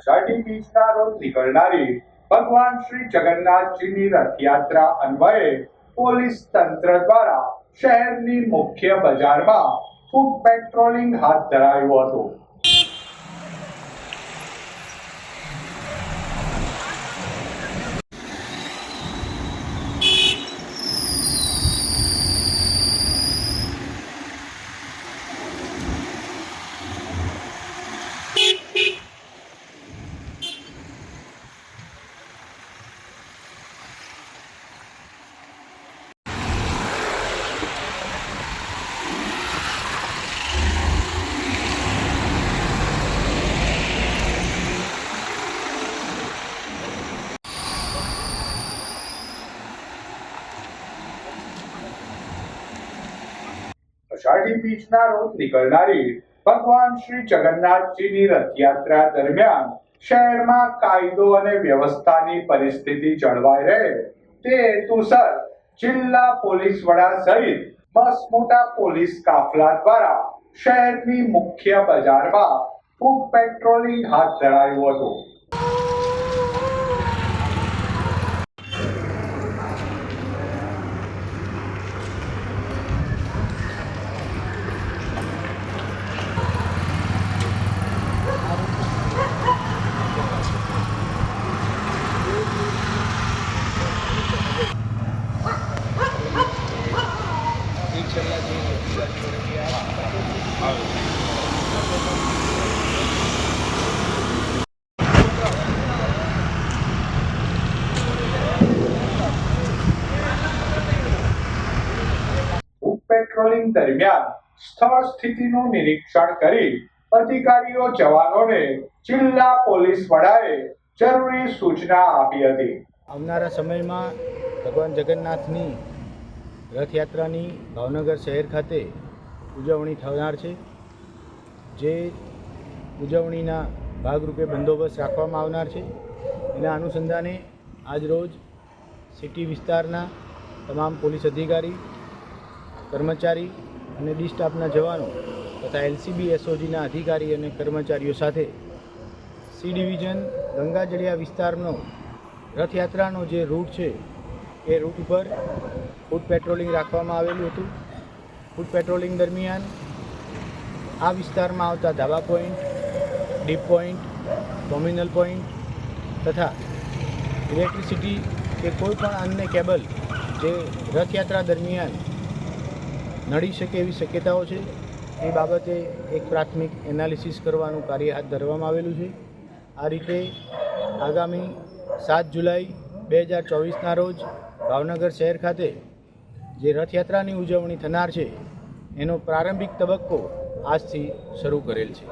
અષાઢી બીજના રોજ નીકળનારી ભગવાન શ્રી જગન્નાથજીની રથયાત્રા અન્વયે પોલીસ તંત્ર દ્વારા શહેરની મુખ્ય બજારમાં ફૂડ પેટ્રોલિંગ હાથ ધરાયું હતું. અષાઢી બીજના રોજ નીકળનારી ભગવાન શ્રી જગન્નાથજીની રથયાત્રા દરમિયાન શહેરમાં કાયદો અને વ્યવસ્થાની પરિસ્થિતિ જળવાઈ રહે તે હેતુસર જિલ્લા પોલીસ વડા સહિત બસ મોટા પોલીસ કાફલા દ્વારા શહેરની મુખ્ય બજારમાં ફૂડ પેટ્રોલિંગ હાથ ધરાયું હતું ફૂડ પેટ્રોલિંગ દરમિયાન સ્થળ સ્થિતિનું નિરીક્ષણ કરી અધિકારીઓ, જવાનોને જિલ્લા પોલીસ વડાએ જરૂરી સૂચના આપી હતી. આવનારા સમયમાં ભગવાન જગન્નાથની રથયાત્રાની ભાવનગર શહેર ખાતે ઉજવણી થનાર છે, જે ઉજવણીના ભાગરૂપે બંદોબસ્ત રાખવામાં આવનાર છે. એના અનુસંધાને આજરોજ સિટી વિસ્તારના તમામ પોલીસ અધિકારી કર્મચારી અને ડી સ્ટાફના જવાનો તથા એલસીબી, એસઓજીના અધિકારી અને કર્મચારીઓ સાથે સી ડિવિઝન ગંગાજળિયા વિસ્તારનો રથયાત્રાનો જે રૂટ છે, એ રૂટ ઉપર ફૂડ પેટ્રોલિંગ રાખવામાં આવેલું હતું. ફૂડ પેટ્રોલિંગ દરમિયાન આ વિસ્તારમાં આવતા ધાબા point, deep point, terminal point તથા ઇલેક્ટ્રિસિટી કે કોઈ પણ અન્ય કેબલ જે રથયાત્રા દરમિયાન નડી શકે એવી શક્યતાઓ છે? એ બાબતે એક પ્રાથમિક એનાલિસિસ કરવાનું કાર્ય હાથ ધરવામાં આવેલું છે. આ રીતે આગામી સાત જુલાઈ બે હજાર ચોવીસના રોજ ભાવનગર શહેર ખાતે જે રથયાત્રાની ઉજવણી થનાર છે, એનો પ્રારંભિક તબક્કો આજથી શરૂ કરેલ છે.